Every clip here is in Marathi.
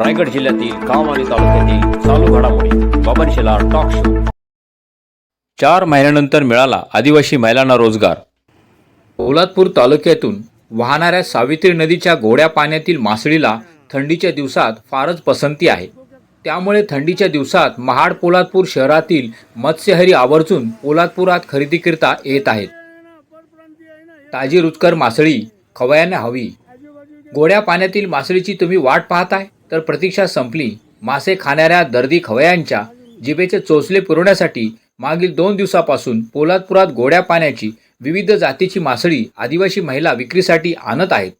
रायगड जिल्ह्यातील गाव आणि तालुक्यातील चालू घडामोडी. बाबन शेलार टॉक शो चार महिन्यानंतर मिळाला आदिवासी महिलांना रोजगार. पोलादपूर तालुक्यातून वाहणाऱ्या सावित्री नदीच्या गोड्या पाण्यातील मासळीला थंडीच्या दिवसात फारच पसंती आहे. त्यामुळे थंडीच्या दिवसात महाड पोलादपूर शहरातील मत्स्यहरी आवर्जून पोलादपुरात खरेदीकरिता येत आहेत. ताजी रुचकर मासळी खवयाने हवी. गोड्या पाण्यातील मासळीची तुम्ही वाट पाहताय? तर प्रतीक्षा संपली. मासे खाणाऱ्या दर्दी खवयांच्या जिभेचे चोचले पुरवण्यासाठी मागील दोन दिवसापासून पोलादपुरात गोड्या पाण्याची विविध जातीची मासळी आदिवासी महिला विक्रीसाठी आणत आहेत.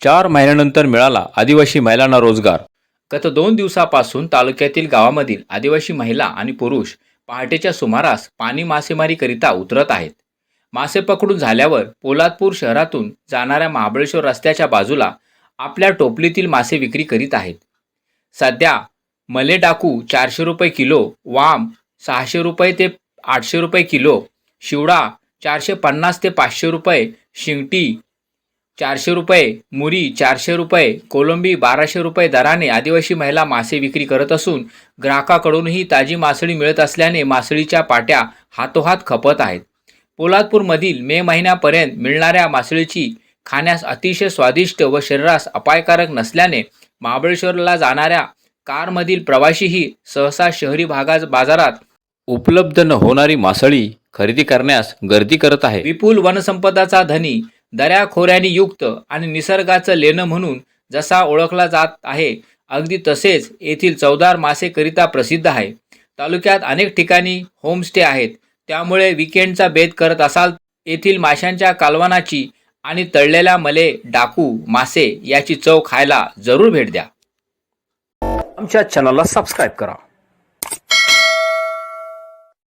चार महिन्यानंतर मिळाला आदिवासी महिलांना रोजगार. गत दोन दिवसापासून तालुक्यातील गावामधील आदिवासी महिला आणि पुरुष पहाटेच्या सुमारास पाणी मासेमारीकरिता उतरत आहेत. मासे पकडून झाल्यावर पोलादपूर शहरातून जाणाऱ्या महाबळेश्वर रस्त्याच्या बाजूला आपल्या टोपलीतील मासे विक्री करीत आहेत. सध्या मले डाकू चारशे रुपये किलो वाम सहाशे रुपये ते आठशे रुपये किलो शिवडा चारशे पन्नास ते पाचशे रुपये शिंगटी चारशे रुपये मुरी चारशे रुपये कोलंबी बाराशे रुपये दराने आदिवासी महिला मासे विक्री करत असून ग्राहकाकडूनही ताजी मासळी मिळत असल्याने मासळीच्या पाट्या हातोहात खपत आहेत. पोलादपूरमधील मे महिन्यापर्यंत मिळणाऱ्या मासळीची खाण्यास अतिशय स्वादिष्ट व शरीरास अपायकारक नसल्याने महाबळेश्वरला जाणाऱ्या कारमधील प्रवाशीही सहसा शहरी भागा बाजारात उपलब्ध न होणारी मासळी खरेदी करण्यास गर्दी करत आहे. विपुल वनसंपदाचा धनी दऱ्याखोऱ्यांनी युक्त आणि निसर्गाचं लेणं म्हणून जसा ओळखला जात आहे अगदी तसेच येथील चवदार मासेकरिता प्रसिद्ध आहे. तालुक्यात अनेक ठिकाणी होमस्टे आहेत. त्यामुळे विकेंडचा भेद करत असाल येथील माशांच्या कालवनाची आणि तळलेल्या मले डाकू मासे याची चव खायला जरूर भेट द्या. आमच्या चॅनलला सबस्क्राईब करा.